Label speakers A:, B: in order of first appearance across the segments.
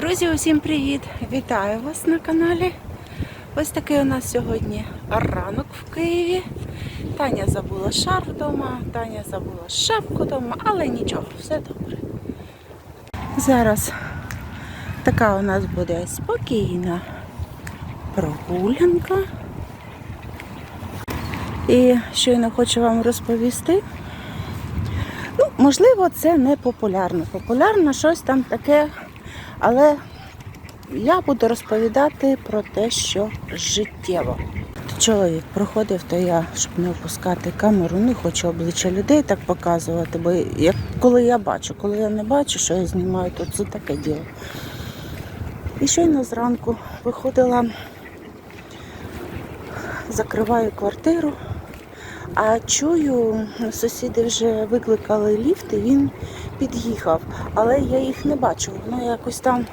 A: Друзі, усім привіт! Вітаю вас на каналі. Ось такий у нас сьогодні ранок в Києві. Таня забула шар вдома, Таня забула шапку вдома, але нічого, все добре. Зараз така у нас буде спокійна прогулянка. І щойно хочу вам розповісти. Ну, можливо, це не популярно. Популярно щось там таке, але я буду розповідати про те, що життєво. Чоловік проходив, то я, щоб не опускати камеру, не хочу обличчя людей так показувати, бо як, коли я бачу, коли я не бачу, що я знімаю, то це таке діло. І щойно зранку виходила, закриваю квартиру, а чую, сусіди вже викликали ліфт і він під'їхав, але я їх не бачу. Воно якось там.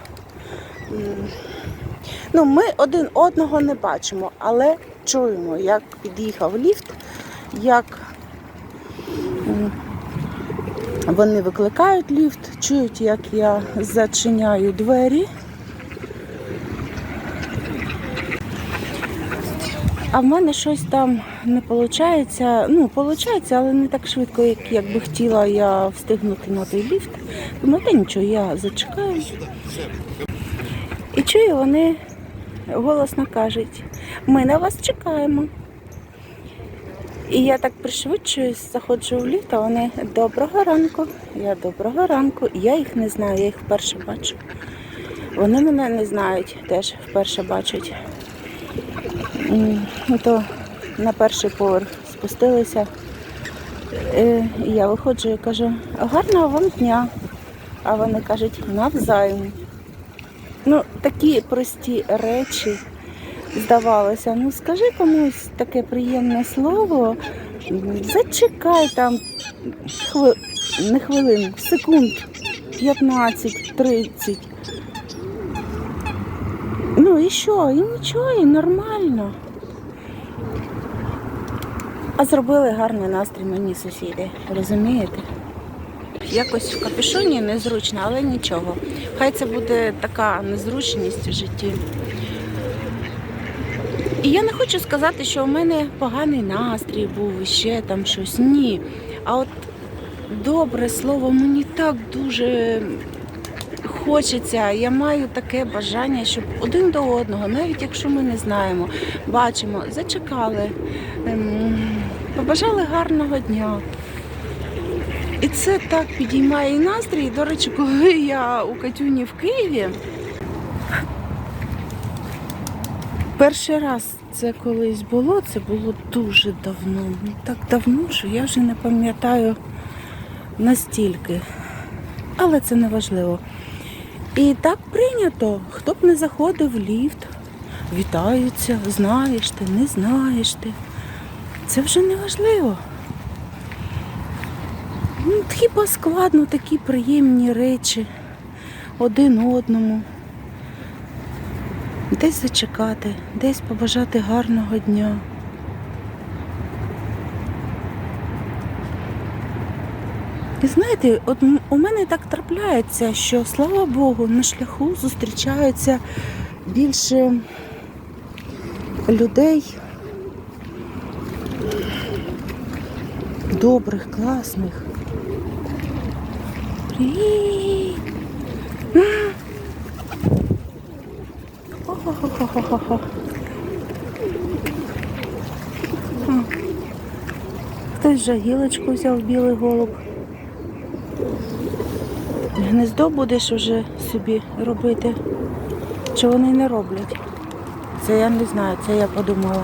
A: Ну, ми один одного не бачимо, але чуємо, як під'їхав ліфт, як вони викликають ліфт, чують, як я зачиняю двері. А в мене щось там не виходить. Ну, виходить, але не так швидко, як, як би хотіла я встигнути на той ліфт. Думаю, та нічого, я зачекаю. І чую, вони голосно кажуть, ми на вас чекаємо. І я так пришвидшуюсь, заходжу в ліфт, а вони доброго ранку. Я доброго ранку. Я їх не знаю, я їх вперше бачу. Вони мене не знають, теж вперше бачать. Ну то на перший поверх спустилися. Е, і Я виходжу і кажу, гарного вам дня. А вони кажуть, навзаєм. Ну, такі прості речі, здавалося. Ну, скажи комусь таке приємне слово, зачекай там хви... не хвилин, секунд 15-30. Ну і що? І нічого, і нормально. А зробили гарний настрій мені сусіди, розумієте? Якось в капюшоні незручно, але нічого. Хай це буде така незручність в житті. І я не хочу сказати, що у мене поганий настрій був і ще там щось. Ні. А от добре слово мені так дуже хочеться. Я маю таке бажання, щоб один до одного, навіть якщо ми не знаємо, бачимо, зачекали, ем, побажали гарного дня. І це так підіймає і настрій. До речі, коли я у Катюні в Києві, перший раз це колись було, це було дуже давно. Ну, Так давно, що я вже не пам'ятаю настільки. Але це не важливо. І так прийнято, хто б не заходив в ліфт, вітаються, знаєш ти, не знаєш ти. Це вже не важливо. Ну, хіба складно такі приємні речі один одному. Десь зачекати, десь побажати гарного дня. І знаєте, от у мене так трапляється, що слава Богу, на шляху зустрічаються більше людей добрих, класних. Привіт! Хтось вже гілочку взяв білий голуб. Гнездо будеш уже собі робити. Чи вони не роблять? Це я не знаю, це я подумала.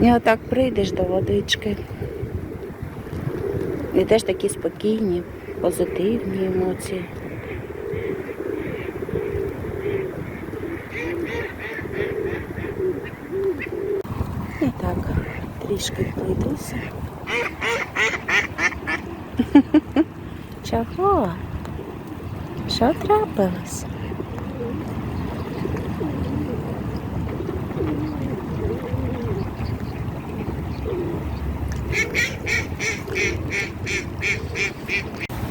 A: І отак прийдеш до водички. І теж такі спокійні, позитивні емоції. І так, трішки пройдуся. Чого? Що трапилось?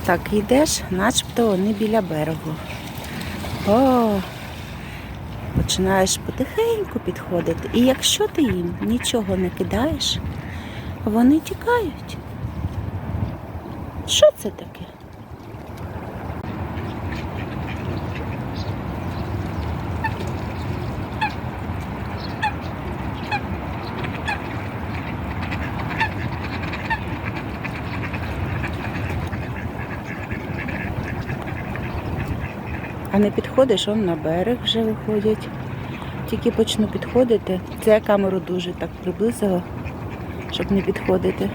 A: Так, йдеш, начебто вони біля берегу. О, починаєш потихеньку підходити. І якщо ти їм нічого не кидаєш, вони тікають. Що це таке? А не підходиш, он на берег вже виходять. Тільки почну підходити. Це я камеру дуже так приблизила, щоб не підходити.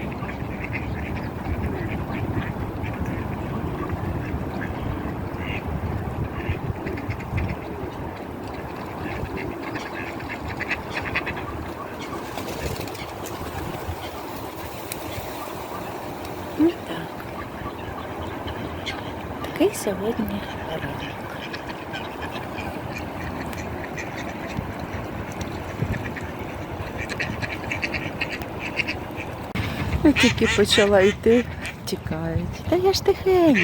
A: Ну так. Такий сьогодні ранок. Тільки почала йти, тікають. Та я ж тихенько.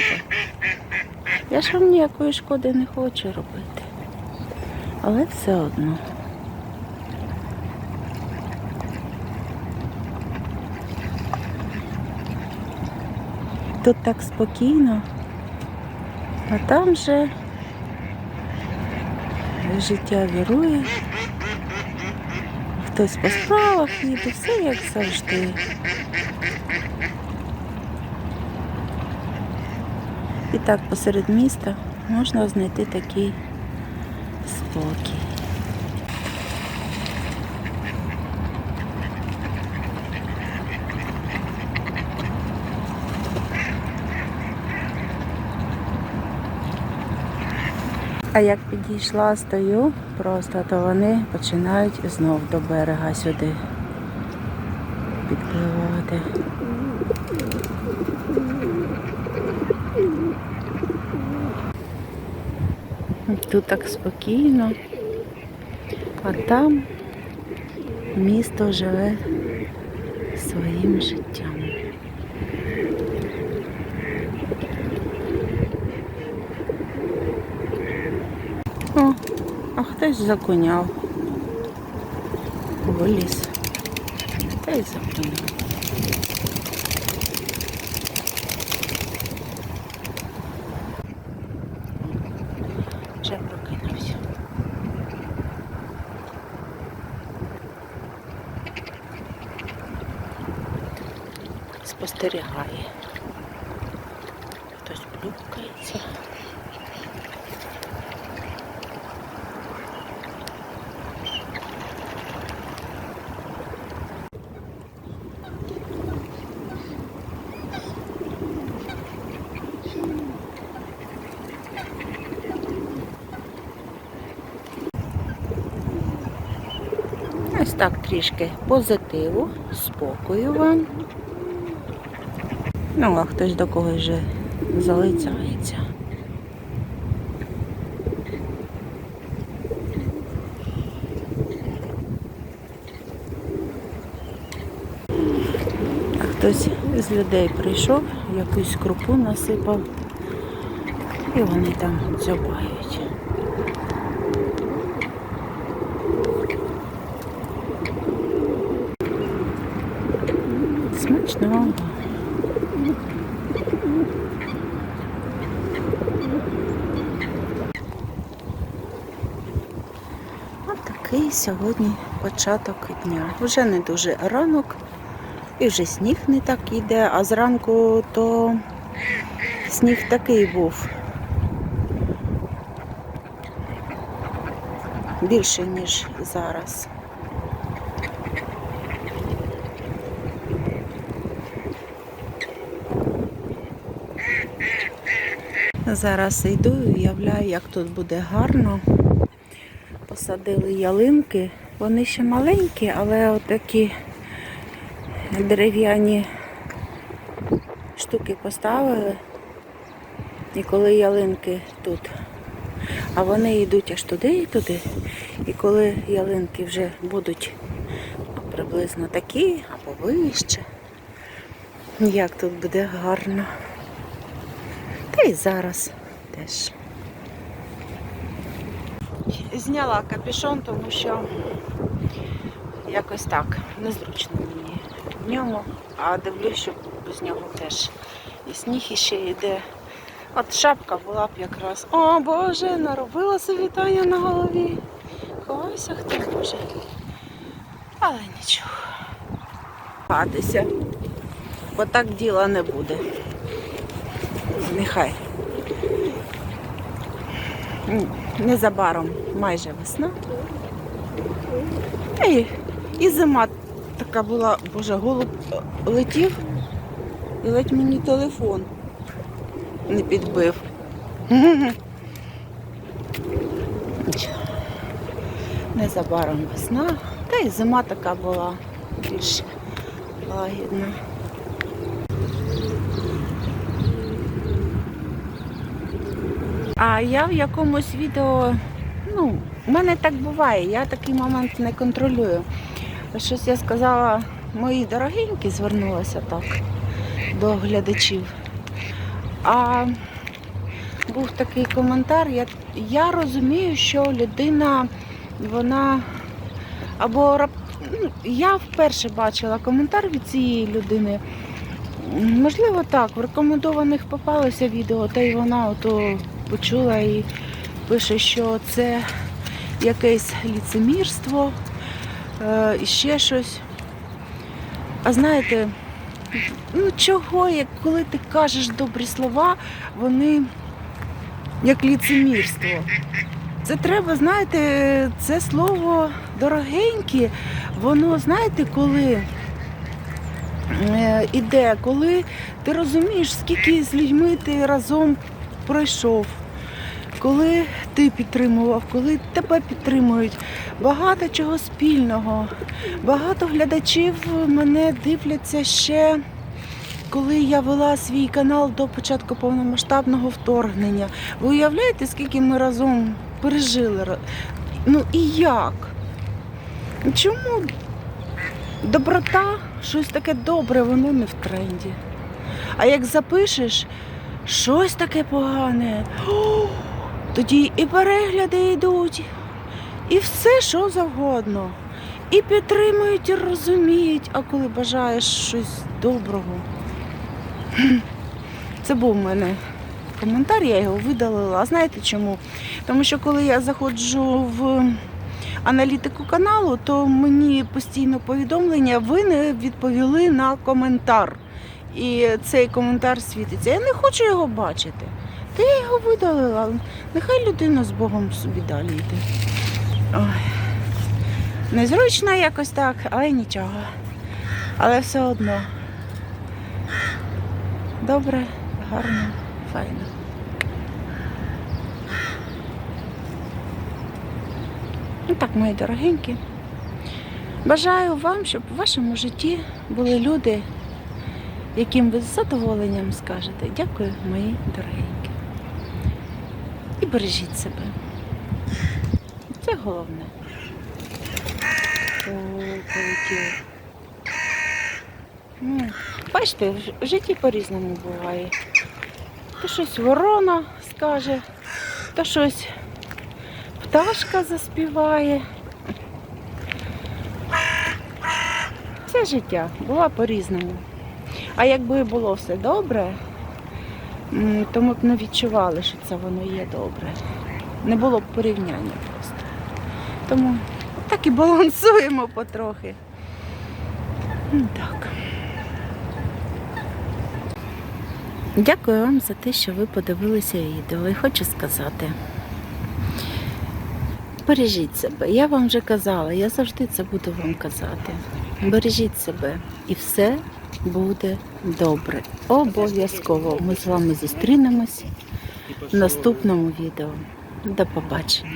A: Я ж вам ніякої шкоди не хочу робити. Але все одно. Тут так спокійно, а там же життя вірує. Хтось по справах їде, все як завжди. І так посеред міста можна знайти такий спокій. А як підійшла, стою просто, то вони починають знов до берега сюди підпливати. Тут так спокійно, а там місто живе своїм життям. О, а хтось законяв. Виліз. Та законяв. Вже прокинувся. Спостерігає. Хтось плюкається. Ось так трішки позитиву, спокою вам. Ну, а хтось до когось вже залицяється. Хтось з людей прийшов, якусь крупу насипав, і вони там дзьобають. Смачного. Ось такий сьогодні початок дня. Вже не дуже ранок, і вже сніг не так іде, а зранку то сніг такий був. Більше, ніж зараз. Зараз йду і уявляю, як тут буде гарно. Посадили ялинки. Вони ще маленькі, але отакі дерев'яні штуки поставили. І коли ялинки тут, а вони йдуть аж туди і туди. І коли ялинки вже будуть приблизно такі або вище, як тут буде гарно. і зараз теж. Зняла капюшон, тому що якось так незручно мені в ньому, а дивлюсь, що без нього теж і сніг іще йде. От шапка була б якраз. О Боже, наробила собі Таня на голові. Ховайся хто може. Але нічого. Хатися. Бо так діла не буде. Нехай. Незабаром майже весна. І, і зима така була, боже, голуб е, летів і ледь мені телефон не підбив. Незабаром весна, та й зима така була більш лагідна. А я в якомусь відео, ну, в мене так буває, я такий момент не контролюю. Щось я сказала, мої дорогенькі звернулася так до глядачів. А був такий коментар. Я, я розумію, що людина, вона або рап- ну, я вперше бачила коментар від цієї людини. Можливо, так, в рекомендованих попалося відео, та й вона ото почула і пише, що це якесь ліцемірство е, і ще щось. А знаєте, ну чого, як коли ти кажеш добрі слова, вони як ліцемірство. Це треба, знаєте, це слово дорогеньке, воно, знаєте, коли е, іде, коли ти розумієш, скільки з людьми ти разом пройшов, коли ти підтримував, коли тебе підтримують. Багато чого спільного. Багато глядачів мене дивляться ще, коли я вела свій канал до початку повномасштабного вторгнення. Ви уявляєте, скільки ми разом пережили? Ну і як? Чому доброта, щось таке добре, воно не в тренді. А як запишеш щось таке погане, тоді і перегляди йдуть, і все, що завгодно. І підтримують, і розуміють, а коли бажаєш щось доброго. Це був у мене коментар, я його видалила. А знаєте чому? Тому що коли я заходжу в аналітику каналу, то мені постійно повідомлення, ви не відповіли на коментар. І цей коментар світиться. Я не хочу його бачити. Та я його видалила. Нехай людина з Богом собі далі йде. Ой. Незручно якось так, але нічого. Але все одно. Добре, гарно, файно. Ну так, мої дорогенькі. Бажаю вам, щоб у вашому житті були люди, яким ви з задоволенням скажете дякую, мої дорогенькі. І бережіть себе. Це головне. О, полетів. Ну, бачите, в житті по-різному буває. То щось ворона скаже, то щось пташка заспіває. Це життя було по-різному. А якби було все добре, то ми б не відчували, що це воно є добре. Не було б порівняння просто. Тому так і балансуємо потрохи. Ну, Так. Дякую вам за те, що ви подивилися відео. І хочу сказати. Бережіть себе. Я вам вже казала, я завжди це буду вам казати. Бережіть себе і все буде добре. Обов'язково ми з вами зустрінемось в наступному відео. До побачення.